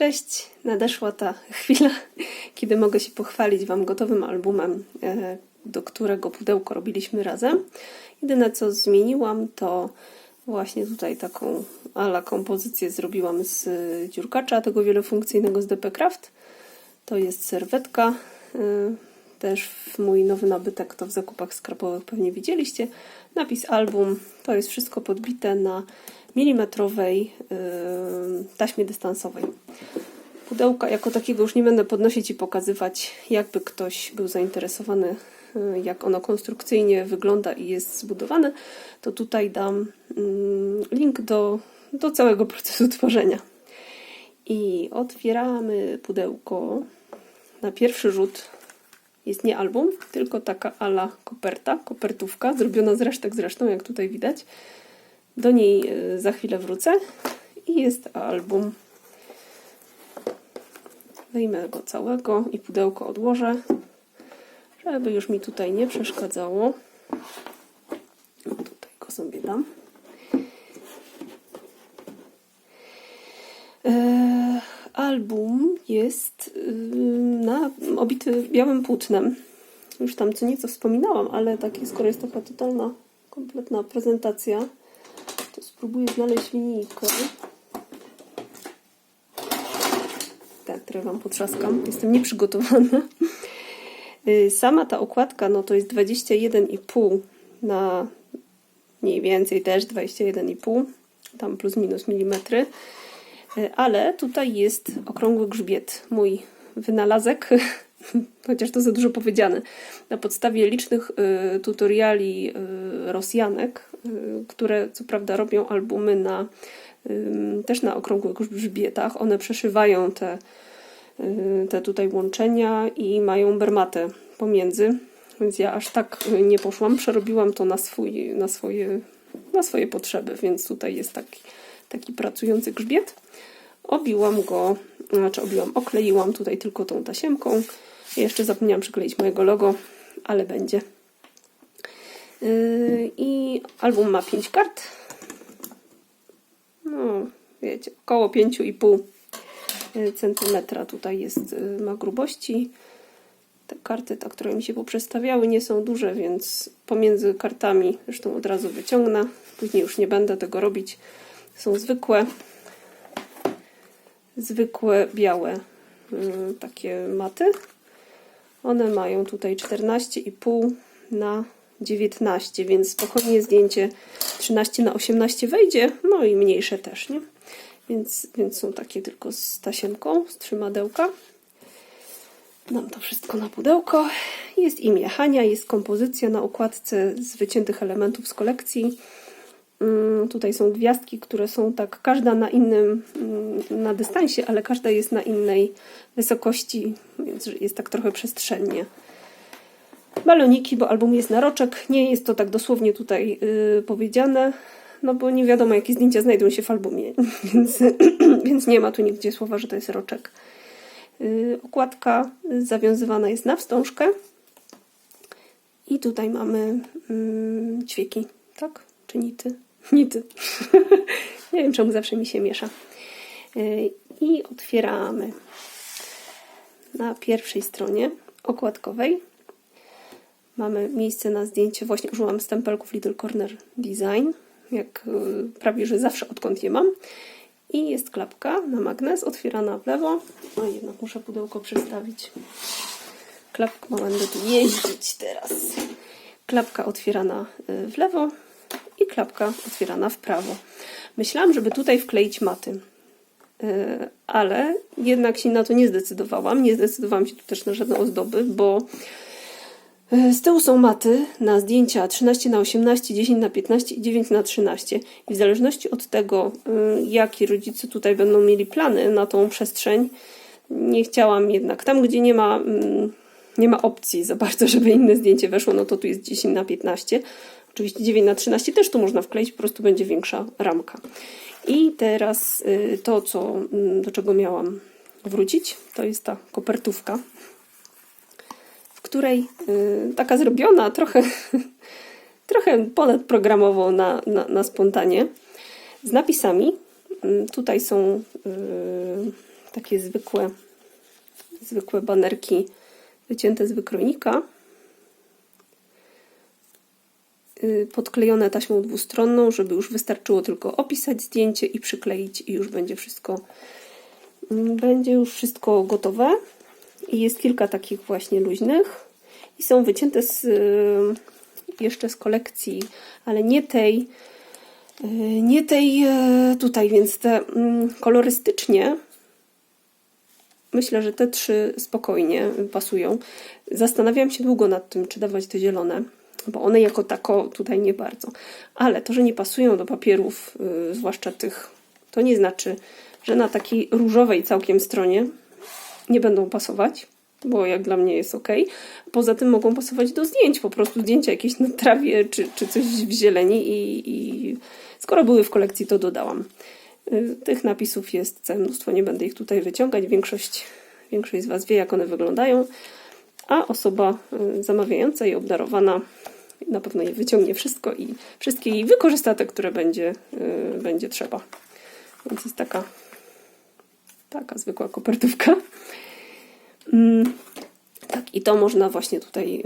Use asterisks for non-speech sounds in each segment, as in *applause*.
Cześć, nadeszła ta chwila, kiedy mogę się pochwalić Wam gotowym albumem, e, do którego pudełko robiliśmy razem. Jedyne co zmieniłam, to właśnie tutaj taką ala kompozycję zrobiłam z dziurkacza tego wielofunkcyjnego z DP Craft. To jest serwetka, e, też w mój nowy nabytek, to w zakupach skrapowych pewnie widzieliście. Napis album, to jest wszystko podbite na milimetrowej yy, taśmie dystansowej. Pudełka jako takiego już nie będę podnosić i pokazywać, jakby ktoś był zainteresowany, yy, jak ono konstrukcyjnie wygląda i jest zbudowane, to tutaj dam yy, link do, do całego procesu tworzenia. I otwieramy pudełko. Na pierwszy rzut jest nie album, tylko taka ala koperta, kopertówka, zrobiona z resztek zresztą, jak tutaj widać. Do niej e, za chwilę wrócę. I jest album. Wyjmę go całego i pudełko odłożę, żeby już mi tutaj nie przeszkadzało. No tutaj go sobie dam. E, album jest y, na, obity białym płótnem. Już tam co nieco wspominałam, ale takie, skoro jest taka totalna, kompletna prezentacja, spróbuję znaleźć linijkę. Tak, które Wam potrzaskam. Jestem nieprzygotowana. Y, Sama ta okładka, no to jest 21,5 na mniej więcej też 21,5, tam plus minus milimetry. Y, Ale tutaj jest okrągły grzbiet, mój wynalazek, *laughs* chociaż to za dużo powiedziane. Na podstawie licznych y, tutoriali Rosjanek, które co prawda robią albumy na, y, też na okrągłych grzbietach, one przeszywają te, y, te tutaj łączenia i mają bermatę pomiędzy. Więc ja aż tak y, nie poszłam, przerobiłam to na, swój, na, swoje, na swoje potrzeby, więc tutaj jest taki, taki pracujący grzbiet. Obiłam go, znaczy obiłam, okleiłam tutaj tylko tą tasiemką. Jeszcze zapomniałam przykleić mojego logo, ale będzie. Yy, I album ma 5 kart. No, wiecie, około 5,5 centymetra tutaj jest, yy, ma grubości. Te karty, te, które mi się poprzestawiały, nie są duże, więc pomiędzy kartami, zresztą od razu wyciągnę. Później już nie będę tego robić. Są zwykłe zwykłe białe takie maty. One mają tutaj 14,5 na 19, więc spokojnie zdjęcie 13 na 18 wejdzie, no i mniejsze też, nie? Więc, więc są takie tylko z tasiemką, z trzymadełka. Dam to wszystko na pudełko. Jest imię Hania, jest kompozycja na okładce z wyciętych elementów z kolekcji. Mm, Tutaj są gwiazdki, które są tak, każda na innym, mm, na dystansie, ale każda jest na innej wysokości, więc jest tak trochę przestrzennie. Baloniki, bo album jest na roczek. Nie jest to tak dosłownie tutaj yy, powiedziane, no bo nie wiadomo, jakie zdjęcia znajdą się w albumie, *laughs* więc, *clears throat* więc nie ma tu nigdzie słowa, że to jest roczek. Yy, okładka zawiązywana jest na wstążkę. I tutaj mamy mm, ćwieki, tak? Czy nity? *laughs* Nity. *laughs* Nie wiem, czemu zawsze mi się miesza. Yy, I otwieramy na pierwszej stronie okładkowej. Mamy miejsce na zdjęcie. Właśnie użyłam stempelków Little Corner Design, jak yy, prawie że zawsze odkąd je mam. I jest klapka na magnes, otwierana w lewo. No jednak muszę pudełko przestawić. Klapka, będę tu jeździć teraz. Klapka otwierana yy, w lewo i klapka otwierana w prawo. Myślałam, żeby tutaj wkleić maty, Yy, ale jednak się na to nie zdecydowałam. Nie zdecydowałam się tu też na żadne ozdoby, bo z tyłu są maty na zdjęcia 13 na 18, 10 na 15 i 9 na 13. I w zależności od tego, yy, jakie rodzice tutaj będą mieli plany na tą przestrzeń, nie chciałam jednak. Tam, gdzie nie ma, mm, nie ma opcji za bardzo, *laughs* żeby inne zdjęcie weszło, no to tu jest 10 na 15. Oczywiście 9 na 13 też tu można wkleić, po prostu będzie większa ramka. I teraz y, to, co, mm, do czego miałam wrócić, to jest ta kopertówka, której y, taka zrobiona trochę, *laughs* trochę ponadprogramowo na, na, na spontanie, z napisami. Y, Tutaj są y, takie zwykłe, zwykłe banerki wycięte z wykronika. Y, Podklejone taśmą dwustronną, żeby już wystarczyło tylko opisać zdjęcie i przykleić, i już będzie wszystko, mm, będzie już wszystko gotowe. I jest kilka takich właśnie luźnych. I są wycięte z, y, jeszcze z kolekcji, ale nie tej, y, nie tej y, tutaj, więc te mm, kolorystycznie myślę, że te trzy spokojnie pasują. Zastanawiałam się długo nad tym, czy dawać te zielone, bo one jako tako tutaj nie bardzo. Ale to, że nie pasują do papierów, zwłaszcza tych, to nie znaczy, że na takiej różowej całkiem stronie nie będą pasować, bo jak dla mnie jest ok. Poza tym mogą pasować do zdjęć, po prostu zdjęcia jakieś na trawie czy, czy coś w zieleni i, i skoro były w kolekcji, to dodałam. Y, Tych napisów jest całe mnóstwo, nie będę ich tutaj wyciągać. Większość, większość z Was wie, jak one wyglądają, a osoba y, zamawiająca i obdarowana na pewno je wyciągnie wszystko i wszystkie i wykorzysta te, które będzie, y, będzie trzeba. Więc jest taka Taka zwykła kopertówka. Mm, tak, i to można właśnie tutaj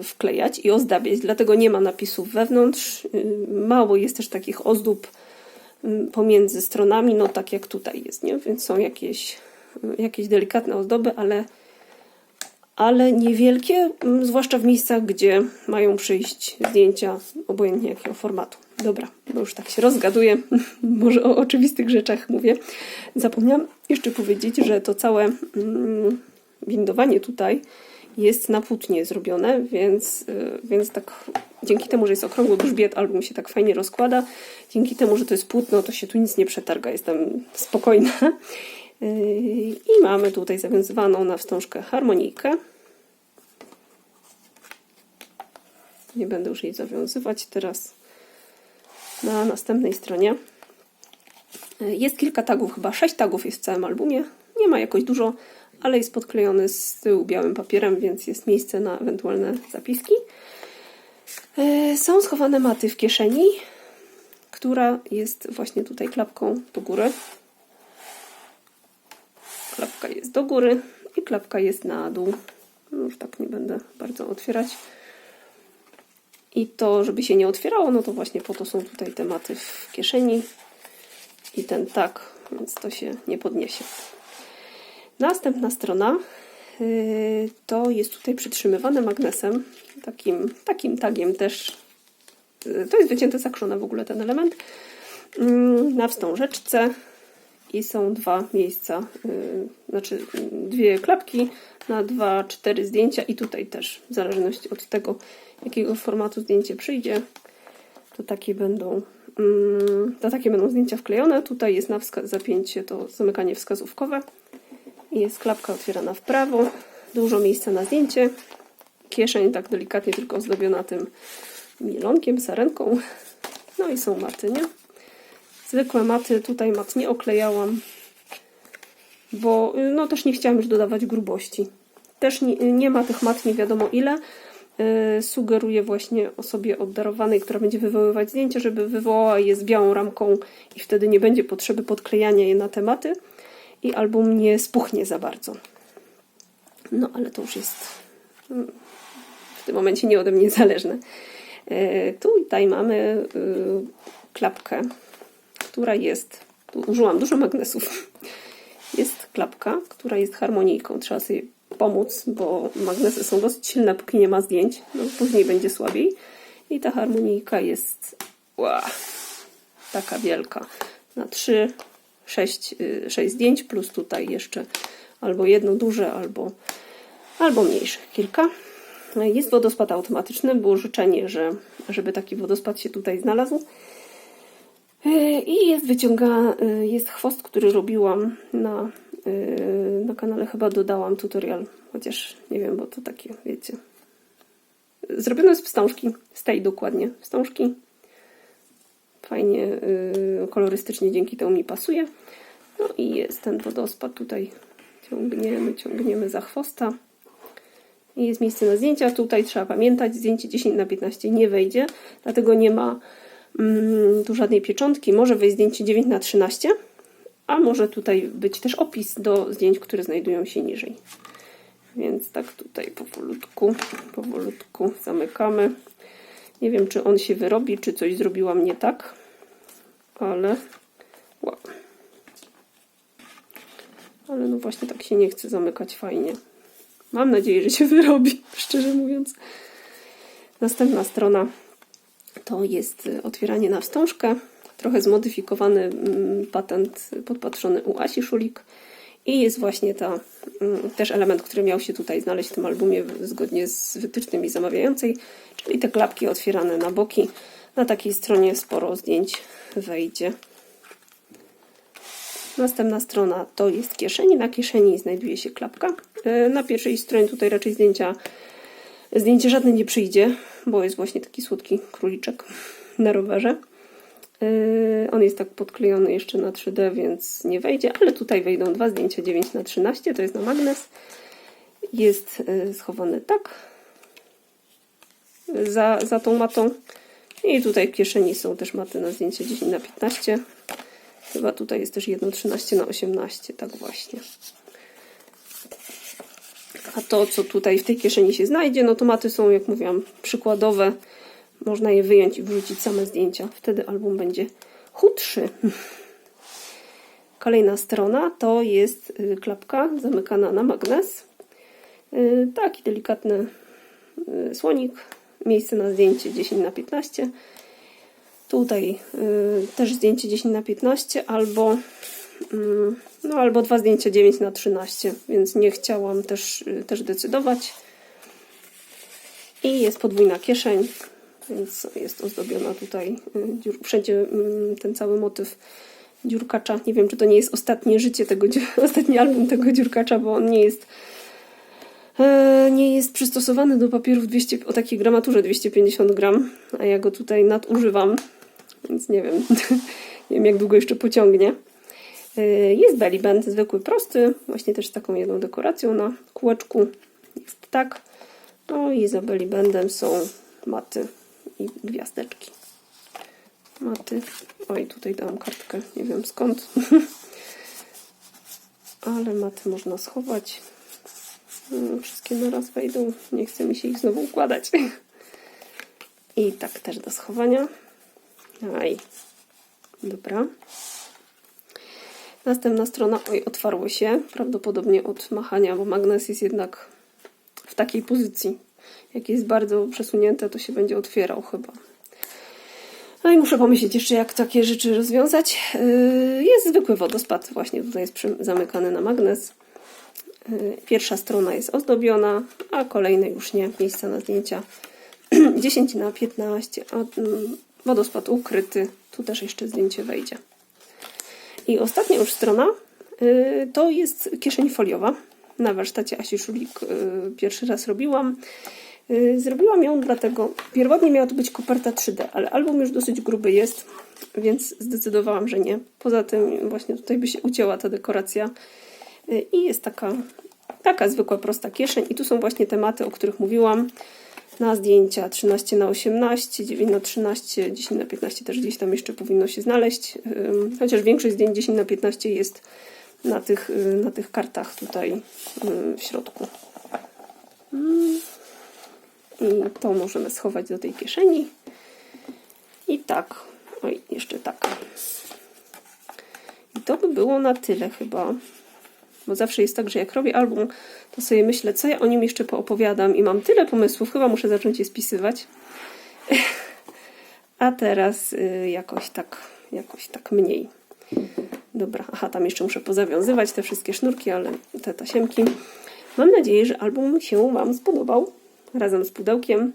y, wklejać i ozdabiać, dlatego nie ma napisów wewnątrz. Y, mało jest też takich ozdób y, pomiędzy stronami, no tak jak tutaj jest, nie? Więc są jakieś, y, jakieś delikatne ozdoby, ale, ale niewielkie, mm, zwłaszcza w miejscach, gdzie mają przyjść zdjęcia, obojętnie jakiego formatu. Dobra, bo już tak się rozgaduję, *laughs* może o oczywistych rzeczach mówię. Zapomniałam jeszcze powiedzieć, że to całe mm, windowanie tutaj jest na płótnie zrobione, więc, y, więc tak dzięki temu, że jest okrągły grzbiet, album się tak fajnie rozkłada, dzięki temu, że to jest płótno, to się tu nic nie przetarga, jestem spokojna. Y, I mamy tutaj zawiązywaną na wstążkę harmonijkę. Nie będę już jej zawiązywać teraz na następnej stronie. Jest kilka tagów, chyba sześć tagów jest w całym albumie. Nie ma jakoś dużo, ale jest podklejony z tyłu białym papierem, więc jest miejsce na ewentualne zapiski. E, Są schowane maty w kieszeni, która jest właśnie tutaj klapką do góry. Klapka jest do góry i klapka jest na dół. Już tak nie będę bardzo otwierać. I to, żeby się nie otwierało, no to właśnie po to są tutaj tematy w kieszeni i ten tak, więc to się nie podniesie. Następna strona yy, to jest tutaj przytrzymywane magnesem, takim, takim tagiem też. Yy, To jest wycięte z w ogóle ten element. Yy, Na wstążeczce i są dwa miejsca, yy, znaczy yy, dwie klapki na dwa, cztery zdjęcia i tutaj też, w zależności od tego, jakiego formatu zdjęcie przyjdzie, to takie będą, mm, to takie będą zdjęcia wklejone. Tutaj jest na zapięcie to zamykanie wskazówkowe i jest klapka otwierana w prawo, dużo miejsca na zdjęcie, kieszeń tak delikatnie tylko ozdobiona tym mielonkiem, sarenką, no i są maty, nie? Zwykłe maty, tutaj mat nie oklejałam, bo y, no też nie chciałam już dodawać grubości. Też nie, nie ma tych mat nie wiadomo ile. Yy, sugeruję właśnie osobie obdarowanej, która będzie wywoływać zdjęcia, żeby wywołała je z białą ramką i wtedy nie będzie potrzeby podklejania je na tematy i album nie spuchnie za bardzo. No ale to już jest mm, w tym momencie nie ode mnie zależne. Tutaj mamy klapkę, która jest, tu użyłam dużo magnesów. *laughs* Jest klapka, która jest harmonijką. Trzeba sobie pomóc, bo magnesy są dosyć silne, póki nie ma zdjęć. No, później będzie słabiej. I ta harmonijka jest ła, taka wielka. Na 3, 6, 6 zdjęć, plus tutaj jeszcze albo jedno duże, albo, albo mniejszych kilka. Jest wodospad automatyczny. Było życzenie, że, żeby taki wodospad się tutaj znalazł. Yy, I jest wyciąga, yy, jest chwost, który robiłam na, yy, na kanale, chyba dodałam tutorial, chociaż nie wiem, bo to takie, wiecie. Zrobione z wstążki, z tej dokładnie wstążki. Fajnie, kolorystycznie dzięki temu mi pasuje. No i jest ten wodospad tutaj. Ciągniemy, ciągniemy za chwosta. I jest miejsce na zdjęcia. Tutaj trzeba pamiętać, zdjęcie 10 na 15 nie wejdzie, dlatego nie ma tu żadnej pieczątki. Może wejść zdjęcie 9 na 13 a może tutaj być też opis do zdjęć, które znajdują się niżej. Więc tak tutaj powolutku, powolutku zamykamy. Nie wiem, czy on się wyrobi, czy coś zrobiłam nie tak, ale... Wow. Ale no właśnie tak się nie chce zamykać fajnie. Mam nadzieję, że się wyrobi, *laughs* szczerze mówiąc. Następna strona to jest y, otwieranie na wstążkę. Trochę zmodyfikowany mm, patent podpatrzony u Asi Szulik. I jest właśnie ta, mm, też element, który miał się tutaj znaleźć w tym albumie zgodnie z wytycznymi zamawiającej, czyli te klapki otwierane na boki. Na takiej stronie sporo zdjęć wejdzie. Następna strona to jest kieszeni. Na kieszeni znajduje się klapka. E, Na pierwszej stronie tutaj raczej zdjęcia, zdjęcie żadne nie przyjdzie, bo jest właśnie taki słodki króliczek na rowerze. E, On jest tak podklejony jeszcze na 3D, więc nie wejdzie, ale tutaj wejdą dwa zdjęcia 9 na 13 to jest na magnes. Jest e, schowany tak za, za tą matą. I tutaj w kieszeni są też maty na zdjęcie 10 na 15 Chyba tutaj jest też jedno 13 na 18 tak właśnie. A to, co tutaj w tej kieszeni się znajdzie, no to maty są, jak mówiłam, przykładowe. Można je wyjąć i wrzucić same zdjęcia. Wtedy album będzie chudszy. Kolejna strona to jest y, klapka zamykana na magnes. Y, Taki delikatny y, słonik. Miejsce na zdjęcie 10 na 15 Tutaj też zdjęcie 10 na 15 albo, no, albo dwa zdjęcia 9 na 13 więc nie chciałam też, y, też decydować. I jest podwójna kieszeń, więc jest ozdobiona tutaj y, dziur, wszędzie y, ten cały motyw dziurkacza. Nie wiem, czy to nie jest ostatnie życie tego, *laughs* ostatni album tego dziurkacza, bo on nie jest e, nie jest przystosowany do papierów 200, o takiej gramaturze 250 gram, a ja go tutaj nadużywam, więc nie wiem, *laughs* nie wiem jak długo jeszcze pociągnie. E, Jest belly band, zwykły, prosty, właśnie też z taką jedną dekoracją na kółeczku. Jest tak. No i za belly bandem są maty i gwiazdeczki. Maty. Oj, tutaj dałam kartkę, nie wiem skąd. *laughs* Ale maty można schować. Mm, Wszystkie naraz wejdą. Nie chce mi się ich znowu układać. *laughs* I tak też do schowania. Aj. Dobra. Następna strona, oj, otwarło się. Prawdopodobnie od machania, bo magnes jest jednak w takiej pozycji. Jak jest bardzo przesunięte, to się będzie otwierał chyba. No i muszę pomyśleć jeszcze, jak takie rzeczy rozwiązać. Yy, Jest zwykły wodospad, właśnie tutaj jest zamykany na magnes. Yy, Pierwsza strona jest ozdobiona, a kolejne już nie. Miejsca na zdjęcia *clears throat* 10 na 15, a mm, wodospad ukryty. Tu też jeszcze zdjęcie wejdzie. I ostatnia już strona y, to jest kieszeń foliowa. Na warsztacie Asi Szulik y, pierwszy raz robiłam. Y, Zrobiłam ją dlatego, pierwotnie miała to być koperta 3D, ale album już dosyć gruby jest, więc zdecydowałam, że nie. Poza tym właśnie tutaj by się ucięła ta dekoracja i jest taka, taka zwykła, prosta kieszeń. I tu są właśnie tematy, o których mówiłam. Na zdjęcia 13 na 18, 9 na 13, 10 na 15 też gdzieś tam jeszcze powinno się znaleźć. Chociaż większość zdjęć 10 na 15 jest na tych, y, na tych kartach tutaj y, w środku. Mm. I to możemy schować do tej kieszeni. I tak. Oj, jeszcze tak. I to by było na tyle chyba. Bo zawsze jest tak, że jak robię album, to sobie myślę, co ja o nim jeszcze poopowiadam i mam tyle pomysłów, chyba muszę zacząć je spisywać. *laughs* A teraz y, jakoś tak, jakoś tak mniej. Dobra, aha, tam jeszcze muszę pozawiązywać te wszystkie sznurki, ale te tasiemki. Mam nadzieję, że album się Wam spodobał razem z pudełkiem.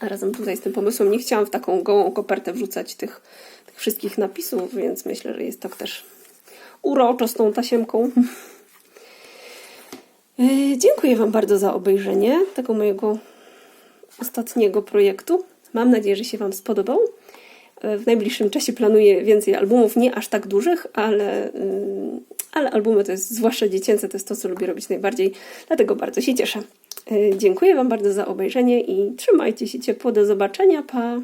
A razem tutaj z tym pomysłem nie chciałam w taką gołą kopertę wrzucać tych, tych wszystkich napisów, więc myślę, że jest tak też uroczo z tą tasiemką. Yy, Dziękuję Wam bardzo za obejrzenie tego mojego ostatniego projektu. Mam nadzieję, że się Wam spodobał. Yy, W najbliższym czasie planuję więcej albumów, nie aż tak dużych, ale, yy, ale albumy to jest zwłaszcza dziecięce, to jest to, co lubię robić najbardziej, dlatego bardzo się cieszę. Yy, Dziękuję Wam bardzo za obejrzenie i trzymajcie się ciepło. Do zobaczenia. Pa!